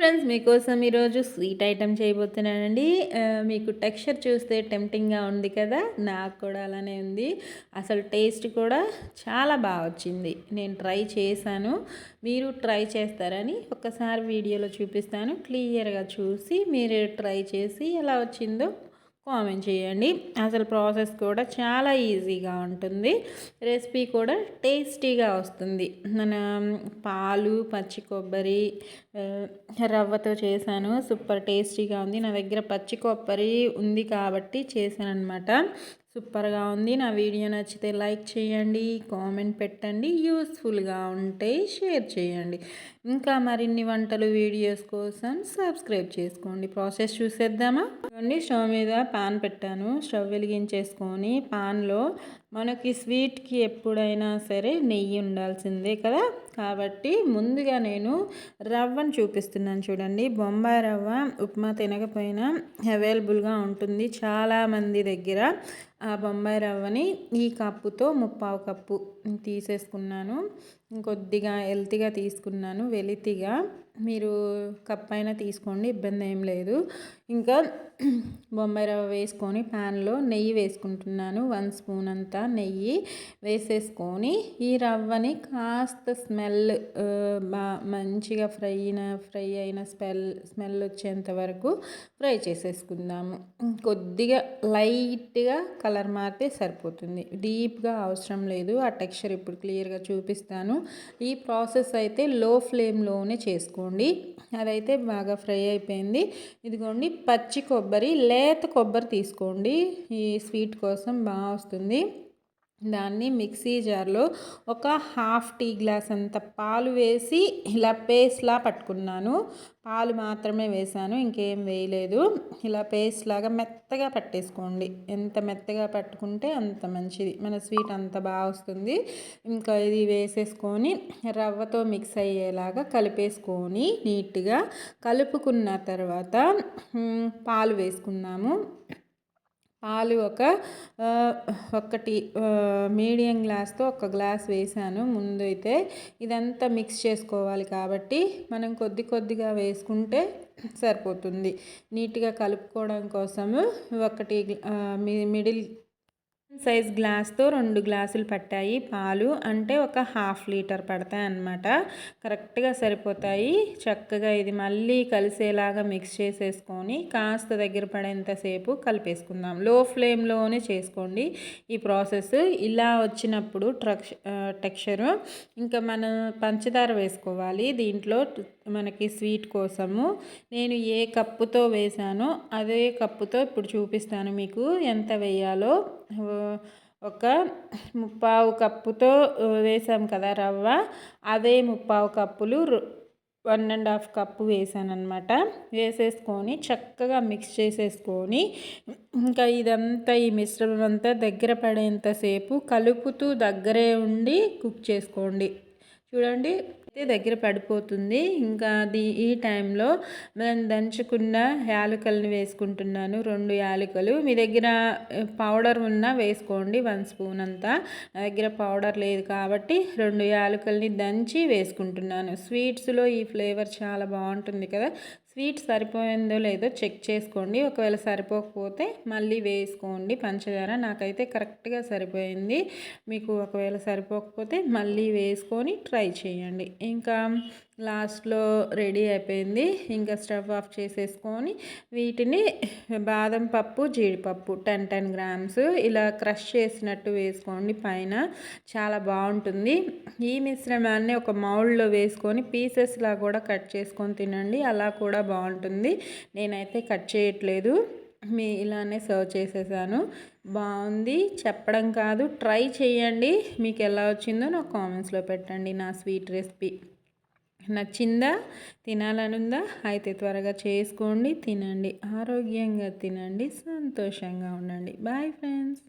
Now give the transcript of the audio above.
Friends మీకోసం ఈరోజు sweet item చేయబోతున్నానండి. మీకు టెక్స్చర్ చూస్తే టెంప్టింగ్గా ఉంది కదా నాకు కూడా అలానే ఉంది. అసలు టేస్ట్ కూడా చాలా బాగా వచ్చింది. నేను ట్రై చేశాను. మీరు ట్రై చేస్తారని ఒకసారి వీడియోలో చూపిస్తాను. క్లియర్గా చూసి మీరు ట్రై చేసి ఎలా వచ్చిందో కామెంట్ చేయండి. అసలు ప్రాసెస్ కూడా చాలా ఈజీగా ఉంటుంది. రెసిపీ కూడా టేస్టీగా వస్తుంది. మన పాలు పచ్చి కొబ్బరి రవ్వతో చేశాను. సూపర్ టేస్టీగా ఉంది. నా దగ్గర పచ్చి కొబ్బరి ఉంది కాబట్టి చేశాను అనమాట సూపర్గా ఉంది. నా వీడియో నచ్చితే లైక్ చేయండి కామెంట్ పెట్టండి యూస్ఫుల్గా ఉంటే షేర్ చేయండి. ఇంకా మరిన్ని వంటలు వీడియోస్ కోసం సబ్స్క్రైబ్ చేసుకోండి. ప్రాసెస్ చూసేద్దామా? చూడండి స్టవ్ మీద పాన్ పెట్టాను. స్టవ్ వెలిగించేసుకొని పాన్లో మనకి స్వీట్కి ఎప్పుడైనా సరే నెయ్యి ఉండాల్సిందే కదా. కాబట్టి ముందుగా నేను రవ్వను చూపిస్తున్నాను చూడండి. బొంబాయి రవ్వ ఉప్మా తినకపోయినా అవైలబుల్గా ఉంటుంది చాలామంది దగ్గర. ఆ బొంబాయి రవ్వని ఈ కప్పుతో ముప్పావు కప్పు తీసేసుకున్నాను. కొద్దిగా హెల్తీగా తీసుకున్నాను వెలితిగా. మీరు కప్ అయినా తీసుకోండి ఇబ్బంది ఏం లేదు. ఇంకా బొంబాయి రవ్వ వేసుకొని ప్యాన్లో నెయ్యి వేసుకుంటున్నాను. వన్ స్పూన్ అంతా నెయ్యి వేసేసుకొని ఈ రవ్వని కాస్త స్మెల్ బా మంచిగా ఫ్రై అయిన ఫ్రై అయిన స్మెల్ స్మెల్ వచ్చేంత వరకు ఫ్రై చేసేసుకుందాము. కొద్దిగా లైట్గా కలర్ మారితే సరిపోతుంది. డీప్గా అవసరం లేదు. ఆ టెక్స్చర్ ఇప్పుడు క్లియర్గా చూపిస్తాను. ఈ ప్రాసెస్ అయితే లో ఫ్లేమ్లోనే చేసుకోండి. అదైతే బాగా ఫ్రై అయిపోయింది. ఇదిగోండి పచ్చి కొబ్బరి లేత కొబ్బరి తీసుకోండి. ఈ స్వీట్ కోసం బాగా వస్తుంది. దాన్ని మిక్సీ జార్లో ఒక హాఫ్ టీ గ్లాస్ అంత పాలు వేసి ఇలా పేస్ట్లా పట్టుకున్నాను. పాలు మాత్రమే వేసాను ఇంకేం వేయలేదు. ఇలా పేస్ట్ లాగా మెత్తగా పట్టేసుకోండి. ఎంత మెత్తగా పట్టుకుంటే అంత మంచిది. మన స్వీట్ అంత బాగా వస్తుంది. ఇంకా ఇది వేసేసుకొని రవ్వతో మిక్స్ అయ్యేలాగా కలిపేసుకొని నీట్గా కలుపుకున్న తర్వాత పాలు వేసుకున్నాము పాలు ఒక ఒకటి మీడియం గ్లాస్తో ఒక గ్లాస్ వేసాను. ముందు అయితే ఇదంతా మిక్స్ చేసుకోవాలి కాబట్టి మనం కొద్ది కొద్దిగా వేసుకుంటే సరిపోతుంది. నీట్గా కలుపుకోవడం కోసము ఒకటి మిడిల్ సైజ్ గ్లాస్తో రెండు గ్లాసులు పట్టాయి. పాలు అంటే ఒక హాఫ్ లీటర్ పడతాయి అన్నమాట. కరెక్ట్గా సరిపోతాయి. చక్కగా ఇది మళ్ళీ కలిసేలాగా మిక్స్ చేసేసుకొని కాస్త దగ్గర పడేంతసేపు కలిపేసుకుందాం. లో ఫ్లేమ్లోనే చేసుకోండి ఈ ప్రాసెస్. ఇలా వచ్చినప్పుడు ట్రక్ టెక్స్చరు. ఇంకా మనం పంచదార వేసుకోవాలి. దీంట్లో మనకి స్వీట్ కోసము నేను ఏ కప్పుతో వేసానో అదే కప్పుతో ఇప్పుడు చూపిస్తాను మీకు ఎంత వేయాలో. ఒక ముప్పావు కప్పుతో వేసాం కదా రవ్వ. అదే ముప్పావు కప్పులు వన్ అండ్ హాఫ్ కప్పు వేసాను అనమాట వేసేసుకొని చక్కగా మిక్స్ చేసేసుకొని ఇంకా ఇదంతా ఈ మిశ్రమం అంతా దగ్గర పడేంతసేపు కలుపుతూ దగ్గరే ఉండి కుక్ చేసుకోండి. చూడండి. అయితే దగ్గర పడిపోతుంది. ఇంకా అది ఈ టైంలో మనం దంచుకున్న యాలకలను వేసుకుంటున్నాను. రెండు యాలకలు. మీ దగ్గర పౌడర్ ఉన్నా వేసుకోండి. వన్ స్పూన్ అంతా. నా దగ్గర పౌడర్ లేదు కాబట్టి రెండు యాలకల్ని దంచి వేసుకుంటున్నాను. స్వీట్స్లో ఈ ఫ్లేవర్ చాలా బాగుంటుంది కదా. స్వీట్ సరిపోయిందో లేదో చెక్ చేసుకోండి. ఒకవేళ సరిపోకపోతే మళ్ళీ వేసుకోండి. పంచదార నాకైతే కరెక్ట్గా సరిపోయింది. మీకు ఒకవేళ సరిపోకపోతే మళ్ళీ వేసుకొని ట్రై చేయండి. ఇంకా లాస్ట్లో రెడీ అయిపోయింది. ఇంకా స్టవ్ ఆఫ్ చేసేసుకొని వీటిని బాదం పప్పు జీడిపప్పు టెన్ టెన్ గ్రామ్స్ ఇలా క్రష్ చేసినట్టు వేసుకోండి. పైన చాలా బాగుంటుంది. ఈ మిశ్రమాన్ని ఒక మౌల్డ్లో వేసుకొని పీసెస్లా కూడా కట్ చేసుకొని తినండి. అలా కూడా బాగుంటుంది. నేనైతే కట్ చేయట్లేదు. మీ ఇలానే సర్వ్ చేసేసాను. బాగుంది. చెప్పడం కాదు. ట్రై చేయండి. మీకు ఎలా వచ్చిందో నాకు కామెంట్స్లో పెట్టండి. నా స్వీట్ రెసిపీ నచ్చిందా? తినాలనుందా? అయితే త్వరగా చేసుకోండి. తినండి. ఆరోగ్యంగా తినండి. సంతోషంగా ఉండండి. Bye friends.